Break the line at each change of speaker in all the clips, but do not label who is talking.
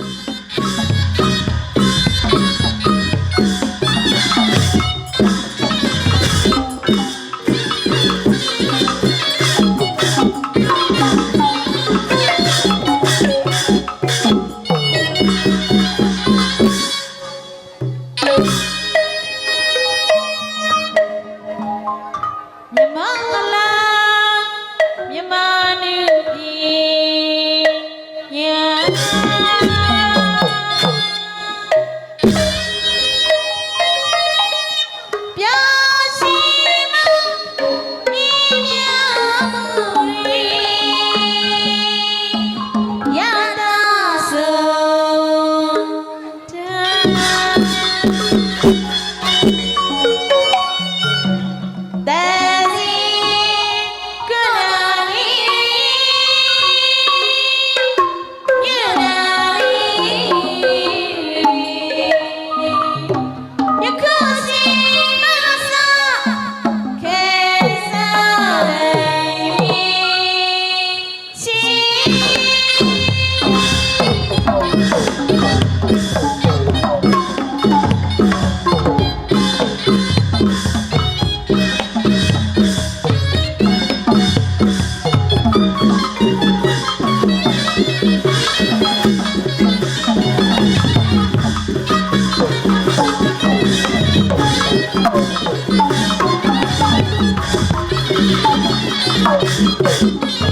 Thank you. စီ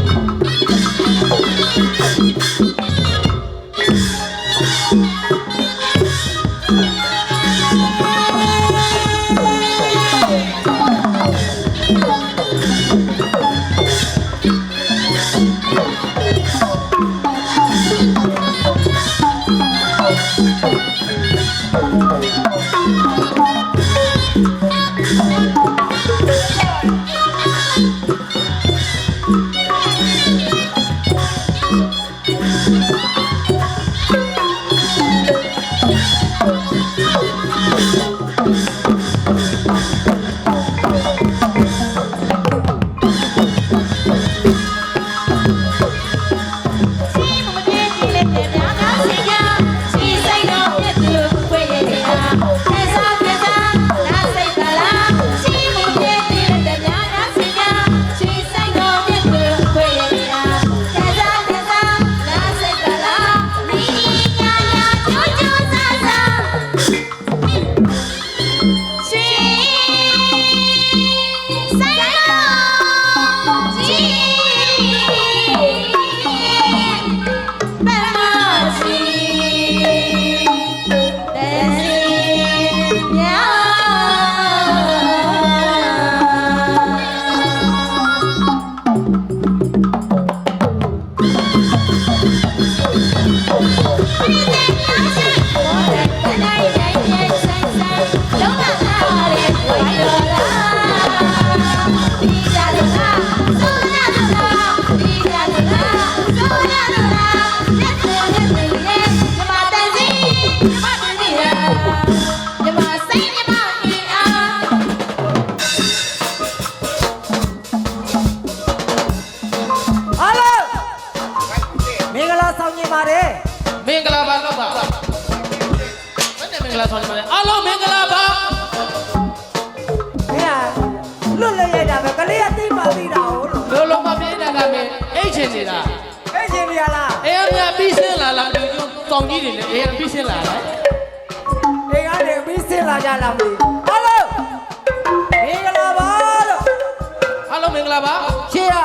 လုံးမင်္ဂလာပါ
ရှေ့က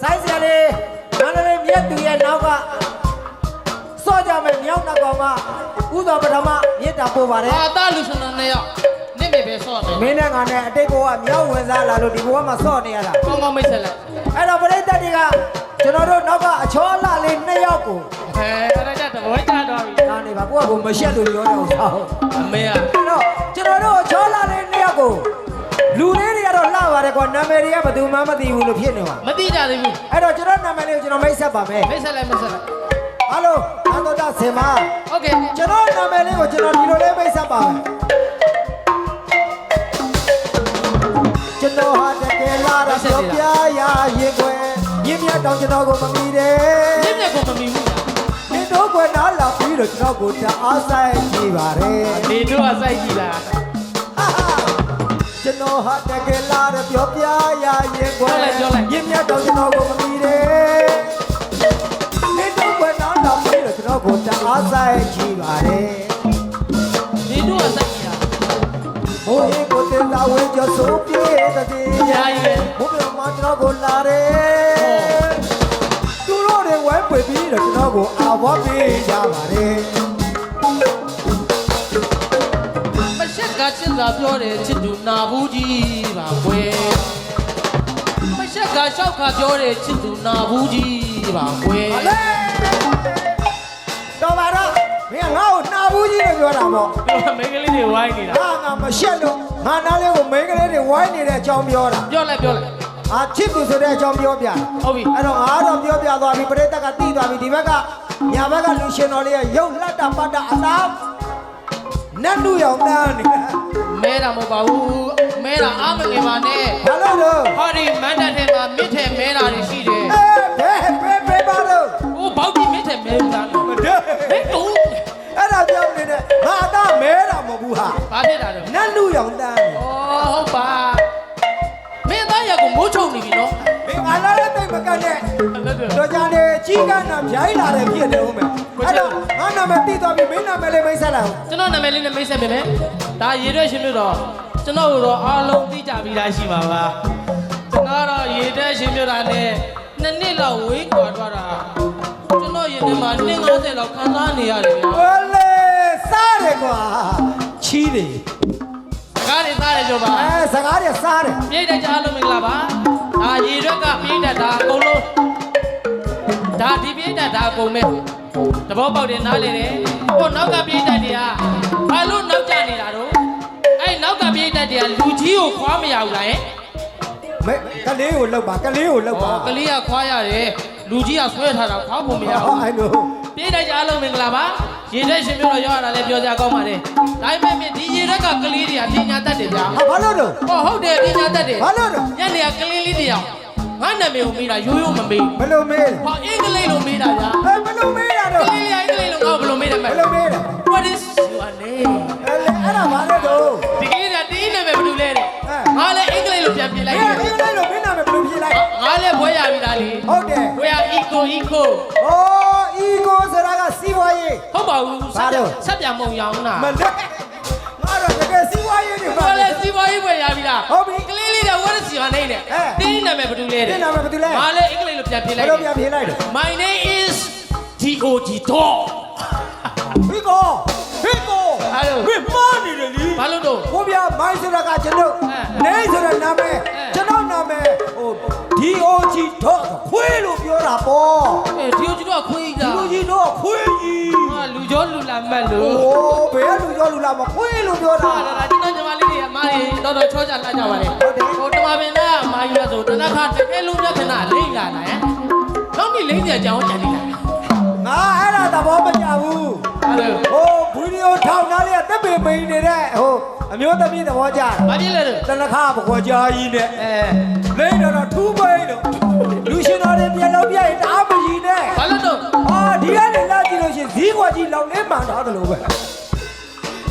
စိုင်းစရာလေးမန္တလေးမြတ်သူရဲ့နောက်ကစောကြမယ်မြောက်နှကောင်ကဥသောပထမမြစ်တာပို့ပါတယ်
အာတာလူရှင်တော်နှစ်ယောက်နိမေပဲဆော့တယ်
မင်းနဲ့ငါနဲ့အတိတ်ဘဝမြောက်ဝင်စားလာလို့ဒီဘဝမှာစော့နေရတာ
ကောင်းကောင်းမိတ်ဆက်လိုက်
အဲ့တော့ပရိသတ်တွေကကျွန်တော်တို့နောက်ကအချောလှလေးနှစ်ယောက်ကို
ဟဲအဲ့ဒါကြတဘောကြတော့ပြီ
နားနေပါကိုယ့်ကကိုမရှက်လို့ပြောတဲ့ဥစ္စာဟုတ်
အမေက
အဲ့တော့ကျွန်တော်တို့ချောလာတဲ့နှစ်ယောက်ကို လူလေးတွေကတော့လှပါတယ်ကွာနာမည်တွေကဘယ်သူမှမသိဘူးလို့ဖြစ်နေပါ
မသိကြသေးဘူး
အဲ့တော့ကျွန်တော်နာမည်လေးကိုကျွန်တော်မိတ်ဆက်ပါမယ်
မိတ်ဆက်လိုက်မိတ်ဆက်လိုက်
ဟာလိုအတော်တာဆင်မ
โอเค
ကျွန်တော်နာမည်လေးကိုကျွန်တော်ဒီလိုလေးမိတ်ဆက်ပါမယ်ကျွန်တော်ဟာတကယ်လာတော့ပြောပြရရင်ွယ်ရင်းမြတ်တောင်ကျွန်တော်ကိုမမီတယ်
မြင့်မြတ်ကိုမမီဘူးလား
မင်းတို့ကွယ် ပြီးတော့ကျွန်တော်ကိုတအားဆိုင်ကြည့်ပါတယ်
နေတို့ကစိုက်ကြည့်တာ
ကျွန်တော်ဟာတကယ်လားတဲ့ပြောပြရရင်ကွယ်
ပြောလိုက်ပြောလိုက်
မြင့်မြတ်တော့ကျွန်တော်ကိုမမီတယ်နေတော့ကွယ်တော့တော့ပြီးတော့ကျွန်တော်ကိုတအားဆိုင်ကြည့်ပါတယ်
နေတို့ကစိုက်ကြည့်တာ
ဘိုးဟေးကိုတင်လာဝင်ကြဆိုပြေတဲ့ဒီ
ညာကြီးပဲ
ဘုရားမကျွန်တော်ကိုလာတယ်သူတို့တွေဝဲပွေပြီးတော့ကျွန်တော်ကိုအာဝတ်ပေးကြပါတယ်
မရှ က်ကချစ်သာပြောတယ်ချစ်သူနာဘူးကြီးပါကွယ်မရှက်ကရှောက်ခါပြောတယ်ချစ်သူနာဘူးကြီးပါကွယ်
ဟလေတော့ပါတော့မင်းကငါ့ကိုနှာဘူးကြီးလို့ပြောတာပေါ့
ပြောမိန်းကလေးတွေဝိုင်းနေတာ
ငါငါမရှက်လို့ငါနားလေးကိုမိန်းကလေးတွေဝိုင်းနေတဲ့အကြောင်းပြောတာ
ပြောလိုက်ပြောလိုက်
အာချစ်သူဆိုတဲ့အကြောင်းပြောပြ
ဟုတ်ပြီ
အဲ့တော့ငါတော့ပြောပြသွားပြီပရိသတ်ကတိသွားပြီဒီဘက်ကညာဘက်ကလူရှင်တော်လေးရဲ့ရုပ်လက်တာပတ်တာအသား နတ်လူရောင်တန်းနေ
မဲတာမဟုတ်ပါဘူးမဲတာအားမငယ်ပါနဲ့
ဘာလို့လို့
ဟောဒီမန်တက်ထဲမှာမြစ်ထဲမဲတာတွေရှိတယ်
အေးဘယ်ဘယ်ဘယ်ပါလို့
ဟိုဘောက်ကြီးမြစ်ထဲမဲတာလို့
မတဲ့
ဟဲ့တူ
အဲ့ဒါပြောနေတဲ့ငါအသားမဲတာမဟုတ်ဘူးဟာ
ဘာဖြစ်တာလဲ
နတ်လူရောင်တန်းနေ
ဩဟုတ်ပါမင်းသား ရက်ကိုမိုးချုံနေပြီနော်
မင်းငါလာတဲ့တိတ်မကတ်နဲ့
လက်တွေ
တော့ကြနေကြီးကနာဗျိုင်းလာတယ်ဖြစ်တယ်ဦးမယ်အဲ့တော့ငါနာမည်တိသွားပြီမင်းနာမည်လေးမိတ်ဆက်လိုက်
ကျွန်တော်နာမည်လေးနဲ့မိတ်ဆက်ပေးမယ်ဒါရေရွက်ရှင်မြို့တော့ကျွန်တော်တို့တော့အားလုံးသိကြပြီးသားရှိပါပါကျွန်တော်တော့ရေတက်ရှင်မြို့တာနဲ့နှစ်နှစ်လောက်ဝေးကွာသွားတာကျွန်တော်ရင်ထဲမှာနှစ်90လောက်ခံစားနေရတယ်ဗျာ
ဟိုလေစားတယ်ကွာချီးတယ်
ကားတွေသားတယ်ကြောပါ
အဲစကားတွေစားတယ်
ပြိတ္တကြားလုံးမင်္ဂလာပါဒါရေရွက်ကပြိတ္တဒါအကုန်လုံးဒါဒီပြိတ္တဒါအကုန်မဲ့တဘောပေါက်တယ်နားလေတယ်ဟိုနောက်ကပြိတ္တတွေကဘာလို့နောက်ကျနေတာတော့အဲ့နောက်ကပြိတ္တတွေကလူကြီးကိုခွာမရဘူးလားဟဲ့
မဲကလေးကိုလှုပ်ပါကလေးကိုလှုပ်ပါ
ကလေးကခွာရတယ်လူကြီးကဆွဲထားတာခွာဖို့မရ
ဟော
ဘူး
အဲ့လို
ပြိတ္တကြားလုံးမင်္ဂလာပါ ရေတက်ရှင်မျိုးတော့ရောက်ရတာလည်းပြောကြကောင်းပါတယ်ဒါပေမဲ့ဒီရေရက်ကကလေးတွေကပညာတတ်တယ်ဗျာ
ဟာဘာလို့တော့
ဟောဟုတ်တယ်ပညာတတ်တယ်
ဘာလို့တော့
ညနေကကလေးလေးတယောက်ငါနာမည်ကိုမေးတာရိုးရိုးမမေး
ဘယ်လိုမေး
ဟောအင်္ဂလိပ်လိုမေးတာဗျာ
အဲဘယ်လိုမေးရ
က
တော့
လေးလေးအင်္ဂလိပ်လိုငါ့ကိုဘယ်လိုမေးတယ်မ
ဘ
လဲ
ယ်လိုမေးလဲ
What is your name
အဲ့လေအဲ့ဒါဘာလဲတော့
ဒီကလေးကတင်းနာမည်ဘယ်လိုလဲတဲ့ငါလည်းအင်္ဂလိပ်လိုပြန်ပြလိုက်
အေး
တယ်
အင်္ဂလိပ်လိုမင်းနာမည်ဘယ်လိုဖြေလိုက်
ငါလည်းဘွဲရပြီလားလေ
ဟုတ်တယ်
ဘွဲရ eco eco
ဩ အီကိုဆိုတာကစီးပွားရေး
ဟုတ်ပါဘူး
ဘာလို့
ဆက်ပြန်မုံရောင်းတာ
မလဲငါတော့တကယ်စီးပွားရေးတွေပါ
ဘာလဲစီးပွားရေးဘွဲရပြီလား
ဟုတ်ပြီ
ကလေးလေးက What is your name တဲ့
အဲ
တင်းနာမည်ဘယ်လိုလဲ
မ
တဲ့
င်းနာမည်ဘယ်သူလဲ
ငါလည်းအင်္ဂလိပ်လိုပြန်ပြ
ဘ
လို
ယ်
က်
လို
တ
ပြန်
ယ်
ဖြေလိုက်တော့
My name is DOG dog
ဟိကိုဟိကို
အဲ့လို
မင်းမားနေတယ်လी
ဘာလို့တော့
ကိုပြမိုင်းဆိုတာကကျွန်တော်
အဲ
နေဆိုတဲ့နာမည်
အဲ
ကျွန်တော်နာမည်ဟို DOG တော့ခွေးလို့ပြောတာပေါ့
အဲဒီတို့ကခွေးကြီး
လူ
တာ
ကြီးတော့ခွေးကြီး
ဟာလူကျော်လူလာမှတ်
โอ้
လို့
ဘယ်ကလူကြောလူလာမခွေးလို့ပြောတာ
ဟာဒါကျွန်တော်ညီမလေးတွေအမားတွေတော်တော်ချောချလာကြပါလေ
ဟုတ်တယ်
ဟိုတမပင်သားအမားကြီးဆိုတနခါတကယ်လုံးပြခဏလိမ့်လာတာဟမ်နောက်နေ့လိမ့်ကြအောင်ကြံနေလာ
ငါအဲ့ဒါသဘောမကျဘူး
အဲ့ လို
ဟိုဗီဒီယိုထောင်သားလေးကတက်ပေမိန်နေတဲ့ဟိုအမျိုးသမီးသဘောကျတာ
ဘာဖြစ်လဲတော့
တနခါပကွာကြားကြီးနဲ့
အဲ
လိမ့်တော့တော့ထူးပိန်တော့လူရှင်တော်တွေပြန်လို့ပြရင်တအားမကြီးနဲ့
ဘာလို့တော့
အာဒီကနေလာကြည့်လို့ရှရင်ဈေးကွက်ကြီးလောင်နေမှန်တော့တယ်လို့ပဲ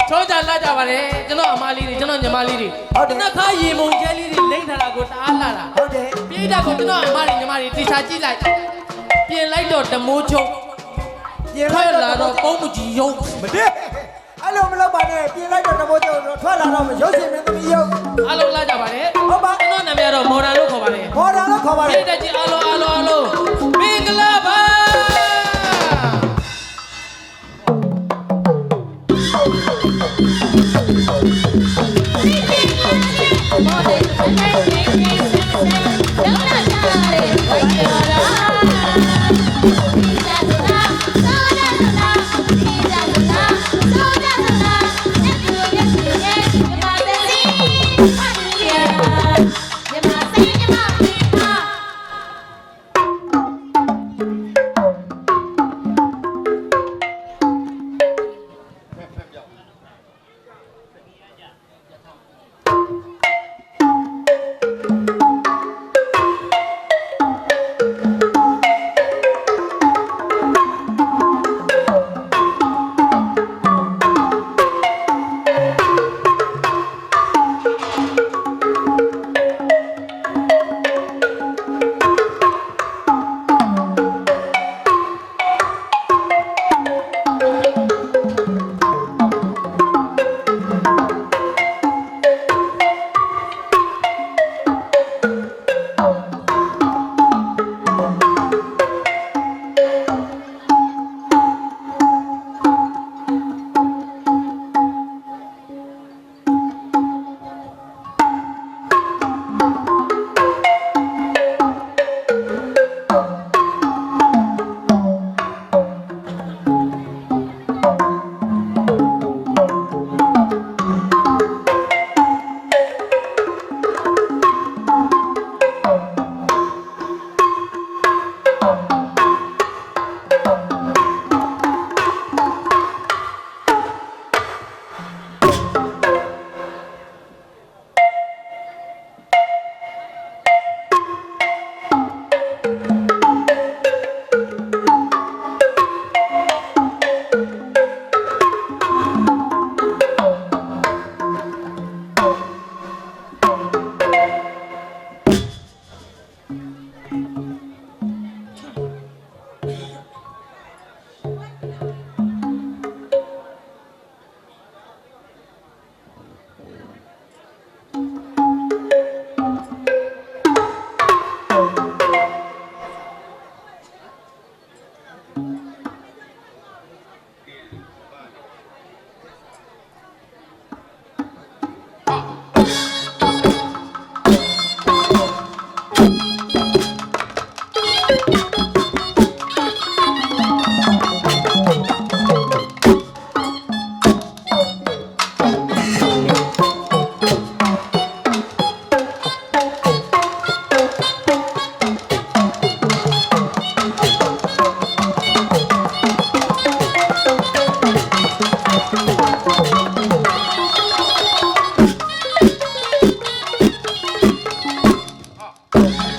ချောချလာကြပါလေကျွန်တော်အမားလေးတွေကျွန်တော်ညီမလေးတွေ
ဟုတ်တယ်
တနခါရေမုံကျဲလေးတွေလိမ့်ထားတာကိုတအားလာတာ
ဟုတ်တယ်
ပြေးတာကိုကျွန်တော်အမားတွေညီမတွေတေချာကြည့်လိုက်ပြင်လိုက်တော့တမိုးချုံ
ပြင်
ထွ
လိုက်
က်
တော့
လာတော့ပုံးမကြီးယုံ
မတည့်အဲ့လိုမလုပ်ပါနဲ့ပြင်လိုက်တော့တမိုးကျော်ထွက်လာတော့မရုပ်ရှင်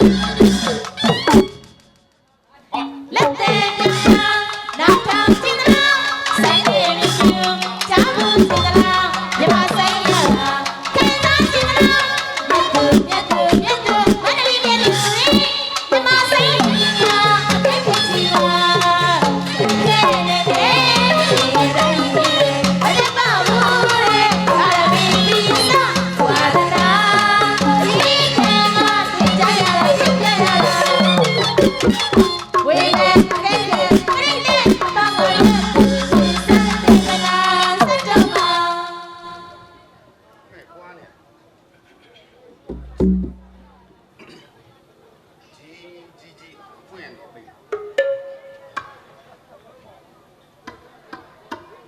လက်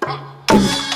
Thank
you.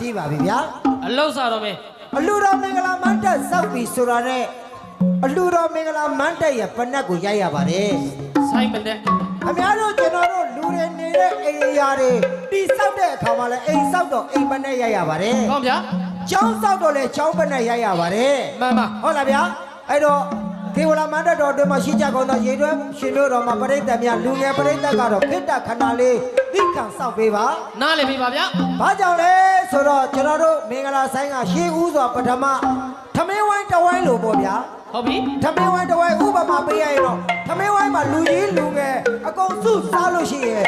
တီးပါ
ပြီ
ဗျာ
အလောက်စားတော့မယ်
အလှတော်မင်္ဂလာမန်းတက်စောက်ပြီဆိုတာနဲ့အလှတော်မင်္ဂလာမန်းတက်ရဲ့ပနက်ကိုရိုက်ရပါတယ်
ဆိုင်မနဲ့
အများတို့ကျွန်တော်တို့လူတွေနေတဲ့အိမ်ရာတွေတိဆောက်တဲ့အခါမှာလည်းအိမ်ဆောက်တော့အိမ်ပနက်ရိုက်ရပါတယ်
ကောင်းဗျာ
ကျောင်းဆောက်တော့လည်းကျောင်းပနက်ရိုက်ရပါတယ်
မှန်ပါ
ဟုတ်လားဗျာအဲ့တော့ ကေဝလာမန္တတော်အတွင်းမှာရှိကြကောင်းသောရေတွဲရှင်တို့တော်မှာပရိသတ်များလူငယ်ပရိသတ်ကတော့ခိတ္တခဏလေးသိခံစောက်ပေးပါ
နားလည်ပြီပါဗျာ
ဘာကြောင့်လဲဆိုတော့ကျွန်တော်တို့မင်္ဂလာဆိုင်ကရှေးဦးစွာပထမထမင်းဝိုင်းတစ်ဝိုင်းလို့ပေါ့ဗျာ
ဟုတ်ပြီ
ထမင်းဝိုင်းတစ်ဝိုင်းဥပမာပေးရရင်တော့ထမင်းဝိုင်းမှာလူကြီးလူငယ်အကုန်စုစားလို့ရှိရင်လူ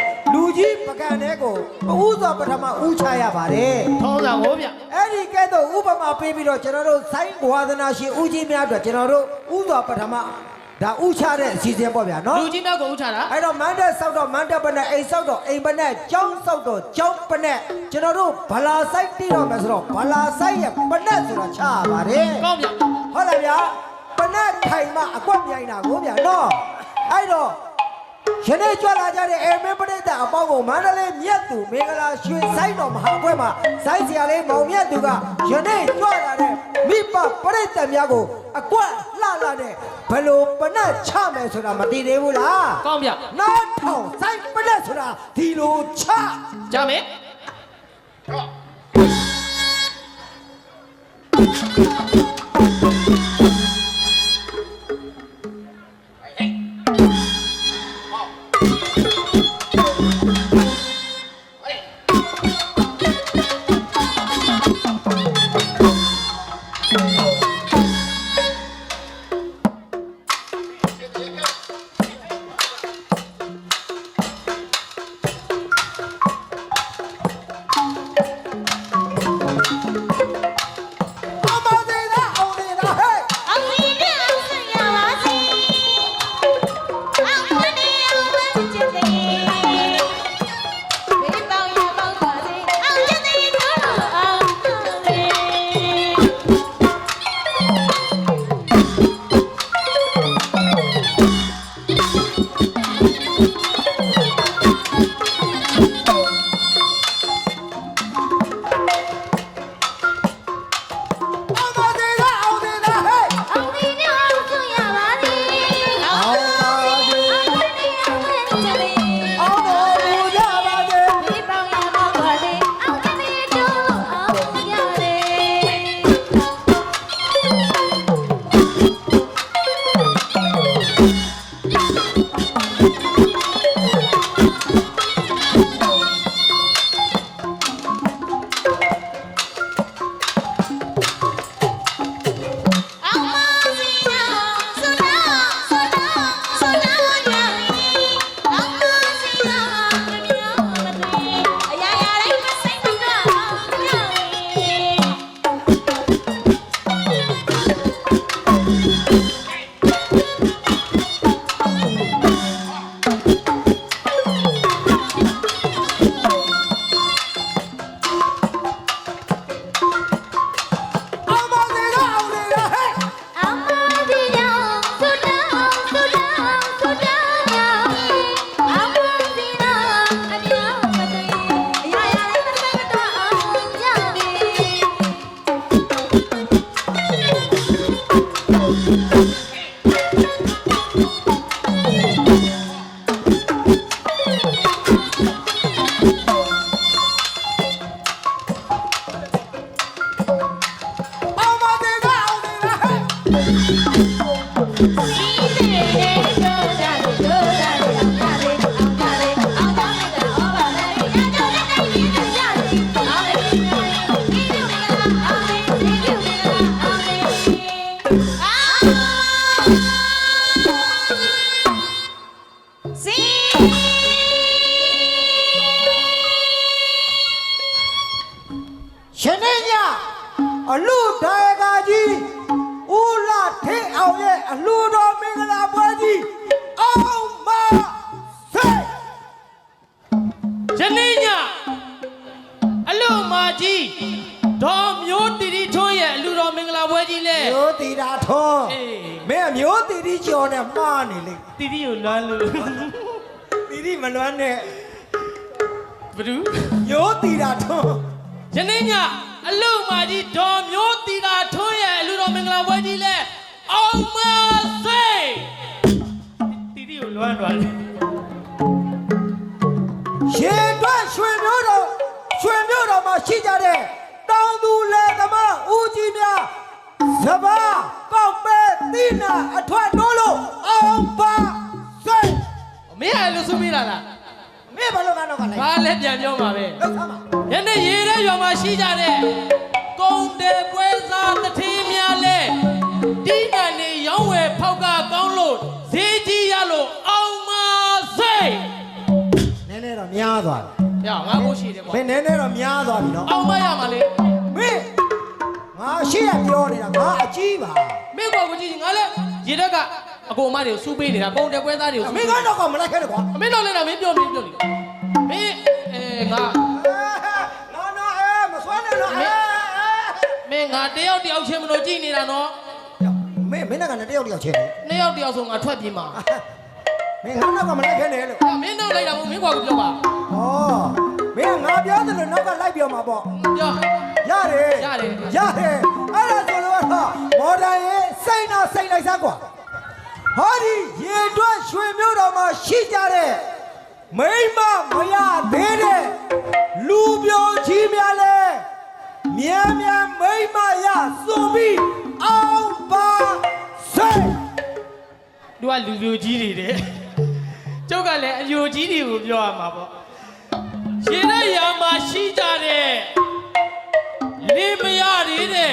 ကြီးပကံတဲ့ကိုဦးစွာပထမဦးချရပါတယ်
ထောင်းဆောင်ဟောဗျာ
အဲ့ဒီကဲတော့ဥပမာပေးပြီးတော့ကျွန်တော်တို့ဆိုင်းဝါသနာရှင်ဦးကြီးများအတွက်ကျွန်တော်တို့ဥစွာပထမဒါဥချတဲ့အစီအစဉ်ပေါ့ဗျာနော်
လူကြီးမြောက်ကိုဥထားတာ
အဲ့တော့မန္တက်ဆောက်တော့မန္တက်ပနဲ့အိမ်ဆောက်တော့အိမ်ပနဲ့ကျောင်းဆောက်တော့ကျောင်းပနဲ့ကျွန်တော်တို့ဗလာဆိုင်တိတော့မယ်ဆိုတော့ဗလာဆိုင်ရဲ့ပနဲ့ဆိုတာချရပါတယ်
ကောင်းဗျာ
ဟုတ်လားဗျာပနဲ့ထိုင်မှအကွက်မြိုင်တာကိုဗျာနော်အဲ့တော့ ယနေ့ကြွလာကြတဲ့အေမင်းပရိသတ်အပေါင်းကိုမန္တလေးမြတ်သူမင်္ဂလာရွှေဆိုင်တော်မဟာပွဲမှာဆိုင်စရာလေးမောင်မြတ်သူကယနေ့ကြွလာတဲ့မိဘပရိသတ်များကိုအကွက်လှလှနဲ့ဘယ်လိုပနဲ့ချမယ်ဆိုတာမသိသေးဘူးလား
ကောင်းဗျာ
နောက်ထောင်ဆိုင်ပလက်ဆိုတာဒီလိုချ
ကြမယ်
အောင်
ဒေါ်မျိုးတီတီထွန်းရဲ့အလူတော်မင်္ဂလာပွဲကြီးလဲ
မျိုးတီတာထွန်း
အေး
မင်းအမျိုးတီတီကျော်နဲ့မှားနေလေ
တီတီကိုလွမ်းလို့
တီတီမလွမ်းနဲ့
ဘဒူ
မျိုးတီတာထွန်း
ယနေ့ညအလုမာကြီးဒေါ်မျိုးတီတာထွန်းရဲ့အလူတော်မင်္ဂလာပွဲကြီးလဲအောင်မစိတ်တီတီကိုလွမ်းသွားတယ်
ရေတွက်ရွှေမျိုးတော်ရွှေမျိုးတော်မှာရှိကြတဲ့တောင် သူလယ်သမားဦးကြီးများစပါးကောက်ပဲတိနာအထွတ်တိုးလို့အောင်ပါစိတ်
မင်းအဲ့လိုဆိုမိတာလား
မင်းဘာလို့ကတော့ကလိုက်
ဘာလဲပြန်ပြောမှာပဲ
လောက်သားပါ
ယနေ့ရေထဲရွာမှာရှိကြတဲ့ကုံတယ်ပွဲစားတထင်းများလဲတိနန်နေရောင်းဝယ်ဖောက်ကကောင်းလို့ဈေးကြီးရလို့အောင်မစိတ်
နည်းနည်းတော့များသွားပြီ
ရငါကိုရှိတယ်ကွာ
မင်းနည်းနည်းတော့များသွားပြီနော်
အောင်မရမှာလေ
မင်းငါ ရှိရပြောနေတာငါအကြီးပါ
မင်းကောကိုကြည့်ငါလဲရေတက်ကအကိုအမတွေကိုစူးပေးနေတာကုံတယ်ပွဲသားတွေကိုစူး
မ
ပေး
င်း
နေတာ
ကတော့ကမလိုက်ခဲ့တော့ကွာ
အမင်းတော့လည်းတော့မင်းပြောမင်းပြောနေမင်းအဲငါ
နော်နော်အဲမစွမ်းနဲ့နော်အဲ
မင်းငါတယောက်တယောက်ချင်းမလို့ကြည့်နေတာနော်
မင်းမင်းကလည်းတယောက်တယောက်ချင်းတယ်
နှစ်ယောက်တယောက်ဆိုငါထွက်ပြေးမှာ
မင်းငါနောက်ကမလိုက်ခဲ့နဲ့လို့
မင်းတော့လိုက်တာမဟုတ်မင်းကွာကိုပြောပါ
ဩ မင်းငါပြောတယ်လို့နောက်ကလိုက်ပြောမှာပေါ့
ပြော
ရတယ်
ရတယ်
ရတယ်အဲ့ဒါဆိုတော့မော်ဒန်ရဲ့စိတ်နာစိတ်လိုက်စားကွာဟောဒီရေတွက်ရွှေမျိုးတော်မှာရှိကြတဲ့မိမမရသေးတဲ့လူပြိုကြီးများလဲမြန်မြန်မိမရစွန်ပြီးအောင်ပါစိတ်
သူကလူပြိုကြီးတွေတဲ့ကျုပ်ကလည်းအယိုကြီးတွေကိုပြောရမှာပေါ့ ရှင်တဲ့ရာမှာရှိကြတဲ့လင်းမရတွေတဲ့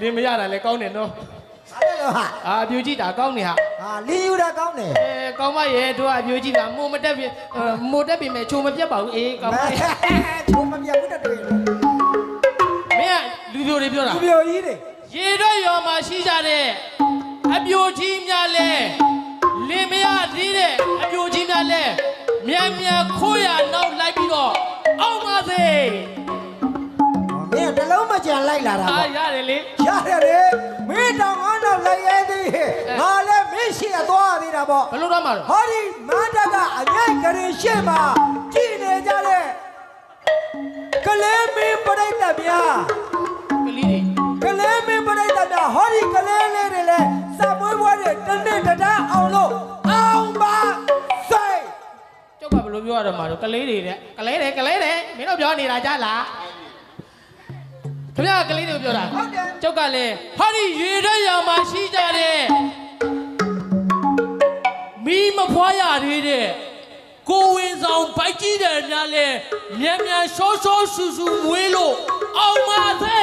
လင်းမရတာလည်းကောင်းတယ်နော်
အဲ့ဒါဟာ
အာအပြိုကြီးတာကောင်းနေဟာ
ဟာလင်းယူတာကောင်းတယ်
အဲကောင်းမရဲ့တို့ကအပြိုကြီးတာမို့မတက်ပြီမို့တက်ပြီမဲ့ချုံမပြတ်ပါဘူးအေးကောင်းမရဲ့
ချုံမပြဘူးတတွေ့လို့
မင်းကလူပြိုတွေပြောတာ
လူပြိုကြီးတွေ
ရေတော့ရောမှာရှိကြတဲ့အပြိုကြီးများလဲလင်မရသေးတဲ့အပြိုကြီးများလဲ မြန်မြန်ခိုးရနောက်လိုက်ပြီးတော့အောင်ပါစေ
မင်းကတလုံးမကြံလိုက်လာတာ
အာ
ပေါ့
ရတယ်လေ
ရတယ်လေမင်းတောင်ငါတော့လိုက်ရဲသေးဟဲ့ငါလည်းမင်းရှိရသွားသေးတာပေါ့
ဘယ်လိုတော့မှာတော့
ဟောဒီမန္တကအငိုက်ကလေးရှေ့မှာကြည်နေကြတဲ့ကလေးမင်းပရိသတ်များ
ကလေးတွေက
လေးမင်းပရိသတ်များဟောဒီကလေးလေးတွေလည်းစပွေးပွဲတွေတစ်နေ့တစ်တန်းအောင်လို့အောင်ပါစိတ်
ကျုပ်ကဘယ် လိုပြောရတော့မှာတော့ကလေးတွေတဲ့ကလေးတွေကလေးတွေမင်းတို့ပြောနေတာကြားလားခင်ဗျားကလေးတွေကိုပြောတာ
ဟုတ်တယ်
ကျုပ်ကလည်းဟာဒီရေတဲ့ရောင်မှာရှိကြတဲ့မီးမဖွားရသေးတဲ့ကိုဝင်ဆောင်ဗိုက်ကြီးတယ်များလဲမြန်မြန်ရှောရှောဆူဆူမွေးလို့အောင်ပါစေ